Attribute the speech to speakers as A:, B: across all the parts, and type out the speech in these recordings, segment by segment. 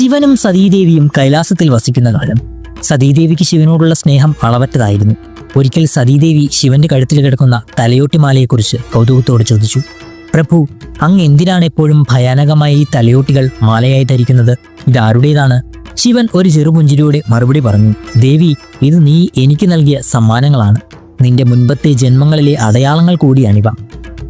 A: ശിവനും സതീദേവിയും കൈലാസത്തിൽ വസിക്കുന്ന കാലം. സതീദേവിക്ക് ശിവനോടുള്ള സ്നേഹം അളവറ്റതായിരുന്നു. ഒരിക്കൽ സതീദേവി ശിവന്റെ കഴുത്തിൽ കിടക്കുന്ന തലയോട്ടിമാലയെക്കുറിച്ച് കൗതുകത്തോട് ചോദിച്ചു പ്രഭു അങ്ങ് എന്തിനാണ് എപ്പോഴും ഭയാനകമായി ഈ തലയോട്ടികൾ മാലയായി ധരിക്കുന്നത്? ഇതാരുടേതാണ് ശിവൻ ഒരു ചെറുപുഞ്ചിരിയോടെ മറുപടി പറഞ്ഞു ദേവി ഇത് നീ എനിക്ക് നൽകിയ സമ്മാനങ്ങളാണ്. നിന്റെ മുൻപത്തെ ജന്മങ്ങളിലെ അടയാളങ്ങൾ കൂടിയാണിവ.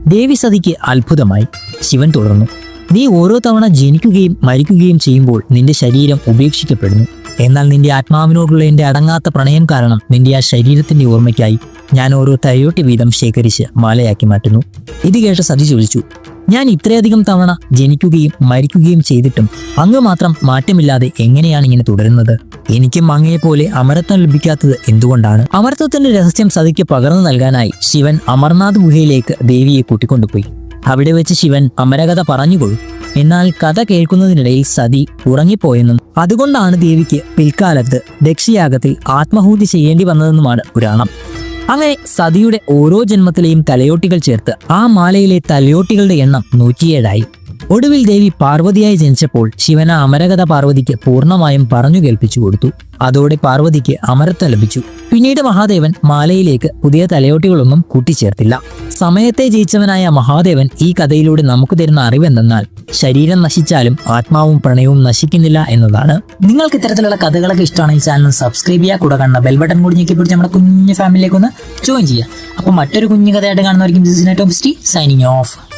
A: ദേവി സതിക്ക് അത്ഭുതമായി. ശിവൻ തുടർന്നു നീ ഓരോ തവണ ജനിക്കുകയും മരിക്കുകയും ചെയ്യുമ്പോൾ നിന്റെ ശരീരം ഉപേക്ഷിക്കപ്പെടുന്നു. എന്നാൽ നിന്റെ ആത്മാവിനോടുള്ള എന്റെ അടങ്ങാത്ത പ്രണയം കാരണം നിന്റെ ആ ശരീരത്തിന്റെ ഓർമ്മയ്ക്കായി ഞാൻ ഓരോ തയോട്ടി വീതം ശേഖരിച്ച് മാലയാക്കി മാറ്റുന്നു. ഇത് കേട്ട സതി ചോദിച്ചു ഞാൻ ഇത്രയധികം തവണ ജനിക്കുകയും മരിക്കുകയും ചെയ്തിട്ടും അങ്ങ് മാത്രം മാറ്റമില്ലാതെ എങ്ങനെയാണ് ഇങ്ങനെ തുടരുന്നത്? എനിക്കും അങ്ങയെപ്പോലെ അമരത്വം ലഭിക്കാത്തത് എന്തുകൊണ്ടാണ്? അമരത്വത്തിന്റെ രഹസ്യം സതിക്ക് പകർന്നു നൽകാനായി ശിവൻ അമർനാഥ് ഗുഹയിലേക്ക് ദേവിയെ കൂട്ടിക്കൊണ്ടുപോയി. അവിടെ വെച്ച് ശിവൻ അമരകഥ പറഞ്ഞുപോയി എന്നാൽ കഥ കേൾക്കുന്നതിനിടയിൽ സതി ഉറങ്ങിപ്പോയെന്നും അതുകൊണ്ടാണ് ദേവിക്ക് പിൽക്കാലത്ത് ദക്ഷിയാഗത്തിൽ ആത്മഹൂതി ചെയ്യേണ്ടി വന്നതെന്നുമാണ് പുരാണം. അങ്ങനെ സതിയുടെ ഓരോ ജന്മത്തിലെയും തലയോട്ടികൾ ചേർത്ത് ആ മാലയിലെ തലയോട്ടികളുടെ എണ്ണം നൂറ്റിയേഴായി. ഒടുവിൽ ദേവി പാർവതിയായി ജനിച്ചപ്പോൾ ശിവന അമരകഥ പാർവതിക്ക് പൂർണമായും പറഞ്ഞു കേൾപ്പിച്ചു കൊടുത്തു. അതോടെ പാർവതിക്ക് അമരത്വം ലഭിച്ചു. പിന്നീട് മഹാദേവൻ മാലയിലേക്ക് പുതിയ തലയോട്ടികളൊന്നും കൂട്ടിച്ചേർത്തില്ല. സമയത്തെ ജയിച്ചവനായ മഹാദേവൻ ഈ കഥയിലൂടെ നമുക്ക് തരുന്ന അറിവെന്തെന്നാൽ ശരീരം നശിച്ചാലും ആത്മാവും പ്രണയവും നശിക്കുന്നില്ല എന്നതാണ്. നിങ്ങൾക്ക് ഇത്തരത്തിലുള്ള കഥകളൊക്കെ ഇഷ്ടമാണെങ്കിൽ ചാനൽ സബ്സ്ക്രൈബ് ചെയ്യുക കൂടെ കാണുന്ന ബെൽബട്ടൺ കൂടി ഞെക്കി പിടിച്ച് നമ്മുടെ കുഞ്ഞു ഫാമിലിയിലേക്ക് ഒന്ന് ജോയിൻ ചെയ്യുക. അപ്പോൾ മറ്റൊരു കുഞ്ഞു കഥയായിട്ട് കാണുന്നവർക്കും സൈനിങ് ഓഫ്